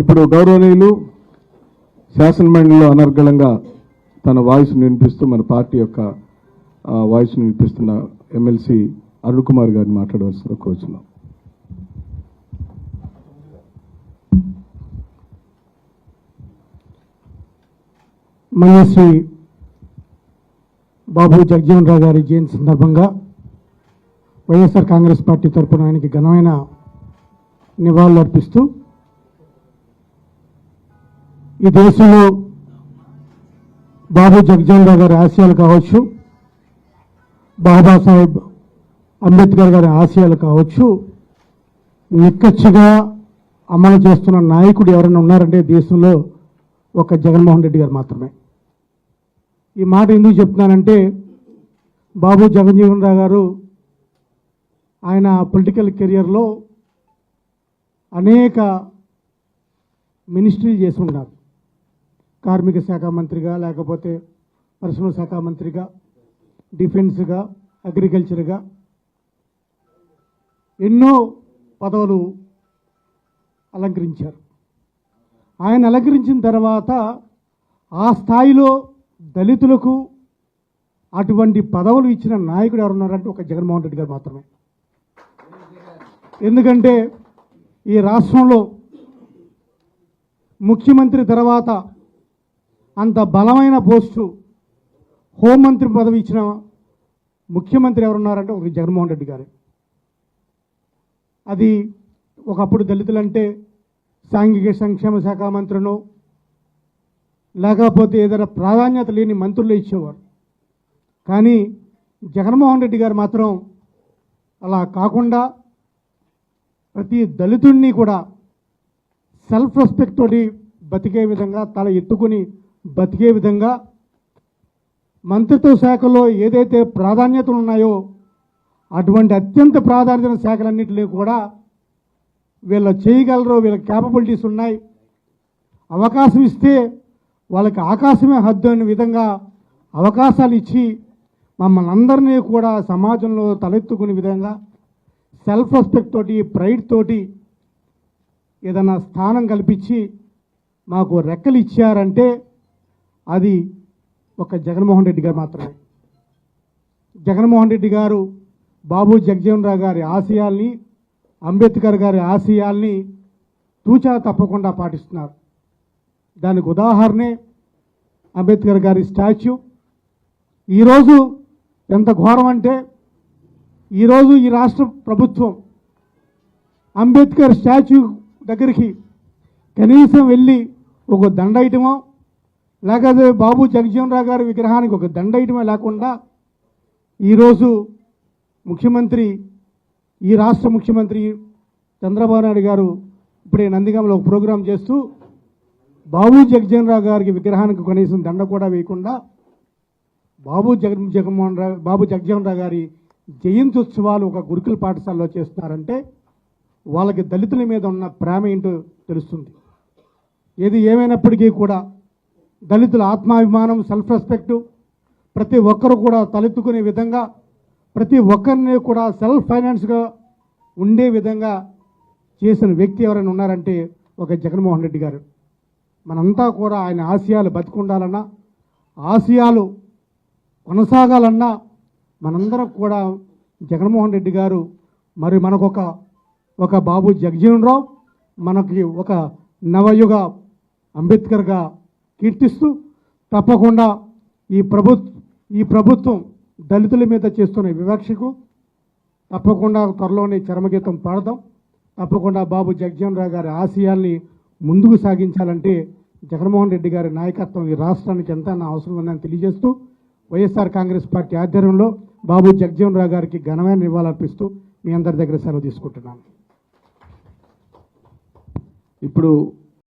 ఇప్పుడు గౌరవనీయులు శాసనమండలిలో అనర్గళంగా తన వాయిస్ వినిపిస్తూ మన పార్టీ యొక్క వాయిస్ వినిపిస్తున్న ఎమ్మెల్సీ అరుణ్ కుమార్ గారిని మాట్లాడవలసిన కోరుచున్నాం మన్యశ్రీ బాబు జగజీవన్ రావు గారి జయంతి సందర్భంగా వైఎస్ఆర్ కాంగ్రెస్ పార్టీ తరఫున ఆయనకి ఘనమైన నివాళులు అర్పిస్తూ ఈ దేశంలో బాబు జగజీవన్ గారి ఆశయాలు కావచ్చు బాబాసాహెబ్ అంబేద్కర్ గారి ఆశయాలు కావచ్చు నిక్కచ్చిగా అమలు చేస్తున్న నాయకుడు ఎవరైనా ఉన్నారంటే దేశంలో ఒక జగన్మోహన్ రెడ్డి గారు మాత్రమే. ఈ మాట ఎందుకు చెప్తున్నానంటే బాబు జగన్జీవన్ రావు గారు ఆయన పొలిటికల్ కెరియర్లో అనేక మినిస్ట్రీలు చేసి ఉన్నారు కార్మిక శాఖ మంత్రిగా లేకపోతే పరిశ్రమ శాఖ మంత్రిగా డిఫెన్స్గా అగ్రికల్చర్గా ఎన్నో పదవులు అలంకరించారు. ఆయన అలంకరించిన తర్వాత ఆ స్థాయిలో దళితులకు అటువంటి పదవులు ఇచ్చిన నాయకుడు ఎవరున్నారంటే ఒక జగన్మోహన్ రెడ్డి గారు మాత్రమే. ఎందుకంటే ఈ రాష్ట్రంలో ముఖ్యమంత్రి తర్వాత అంత బలమైన పోస్టు హోంమంత్రి పదవి ఇచ్చిన ముఖ్యమంత్రి ఎవరున్నారంటే ఒక జగన్మోహన్ రెడ్డి గారే. అది ఒకప్పుడు దళితులంటే సాంఘిక సంక్షేమ శాఖ మంత్రినో లేకపోతే ఏదైనా ప్రాధాన్యత లేని మంత్రులు ఇచ్చేవారు. కానీ జగన్మోహన్ రెడ్డి గారు మాత్రం అలా కాకుండా ప్రతి దళితుడిని కూడా సెల్ఫ్ రెస్పెక్ట్ తోటి బతికే విధంగా తల ఎత్తుకుని బతికే విధంగా మంత్రిత్వ శాఖలో ఏదైతే ప్రాధాన్యతలు ఉన్నాయో అటువంటి అత్యంత ప్రాధాన్యత శాఖలన్నింటినీ కూడా వీళ్ళు చేయగలరు వీళ్ళ క్యాపబిలిటీస్ ఉన్నాయి. అవకాశం ఇస్తే వాళ్ళకి ఆకాశమే హద్దు అనే విధంగా అవకాశాలు ఇచ్చి మమ్మల్ని అందరినీ కూడా సమాజంలో తలెత్తుకునే విధంగా సెల్ఫ్ రెస్పెక్ట్ తోటి ప్రైడ్ తోటి ఏదైనా స్థానం కల్పించి మాకు రెక్కలు ఇచ్చారంటే అది ఒక జగన్మోహన్ రెడ్డి గారు మాత్రమే. జగన్మోహన్ రెడ్డి గారు బాబు జగజీవన్ రావు గారి ఆశయాల్ని అంబేద్కర్ గారి ఆశయాల్ని తూచా తప్పకుండా పాటిస్తున్నారు. దానికి ఉదాహరణే అంబేద్కర్ గారి స్టాచ్యూ. ఈరోజు ఎంత ఘోరం అంటే ఈరోజు ఈ రాష్ట్ర ప్రభుత్వం అంబేద్కర్ స్టాచ్యూ దగ్గరికి కనీసం వెళ్ళి ఒక దండ ఐటమో లేకపోతే బాబు జగజీవన్ రావు గారి విగ్రహానికి ఒక దండయటమే లేకుండా ఈరోజు ముఖ్యమంత్రి ఈ రాష్ట్ర ముఖ్యమంత్రి చంద్రబాబు నాయుడు గారు ఇప్పుడే నందిగంలో ఒక ప్రోగ్రాం చేస్తూ బాబు జగజీవన్ రావు గారికి విగ్రహానికి కనీసం దండ కూడా వేయకుండా బాబు జగన్ జగన్మోహన్ రావు బాబు జగజీవన్ రావు గారి జయంతి ఉత్సవాలు ఒక గురుకుల పాఠశాలలో చేస్తున్నారంటే వాళ్ళకి దళితుల మీద ఉన్న ప్రేమ ఏంటో తెలుస్తుంది. ఏది ఏమైనప్పటికీ కూడా దళితుల ఆత్మాభిమానం సెల్ఫ్ రెస్పెక్టు ప్రతి ఒక్కరు కూడా తలెత్తుకునే విధంగా ప్రతి ఒక్కరిని కూడా సెల్ఫ్ ఫైనాన్స్గా ఉండే విధంగా చేసిన వ్యక్తి ఎవరైనా ఉన్నారంటే ఒక జగన్మోహన్ రెడ్డి గారు. మనంతా కూడా ఆయన ఆశయాలు బతికుండాలన్నా ఆశయాలు కొనసాగాలన్నా మనందరం కూడా జగన్మోహన్ రెడ్డి గారు మరి మనకొక ఒక బాబు జగజీవన్ రావు మనకి ఒక నవయుగ అంబేద్కర్గా కీర్తిస్తూ తప్పకుండా ఈ ప్రభు ఈ ప్రభుత్వం దళితుల మీద చేస్తున్న వివక్షకు తప్పకుండా త్వరలోనే చరమగీతం పాడదాం. తప్పకుండా బాబు జగజీవన్ రావు గారి ఆశయాల్ని ముందుకు సాగించాలంటే జగన్మోహన్ రెడ్డి గారి నాయకత్వం ఈ రాష్ట్రానికి ఎంత అవసరం ఉందని తెలియజేస్తూ వైఎస్ఆర్ కాంగ్రెస్ పార్టీ ఆధ్వర్యంలో బాబు జగజీవన్ రావు గారికి ఘనమైన నివాళులర్పిస్తూ మీ అందరి దగ్గర సెలవు తీసుకుంటున్నాను. ఇప్పుడు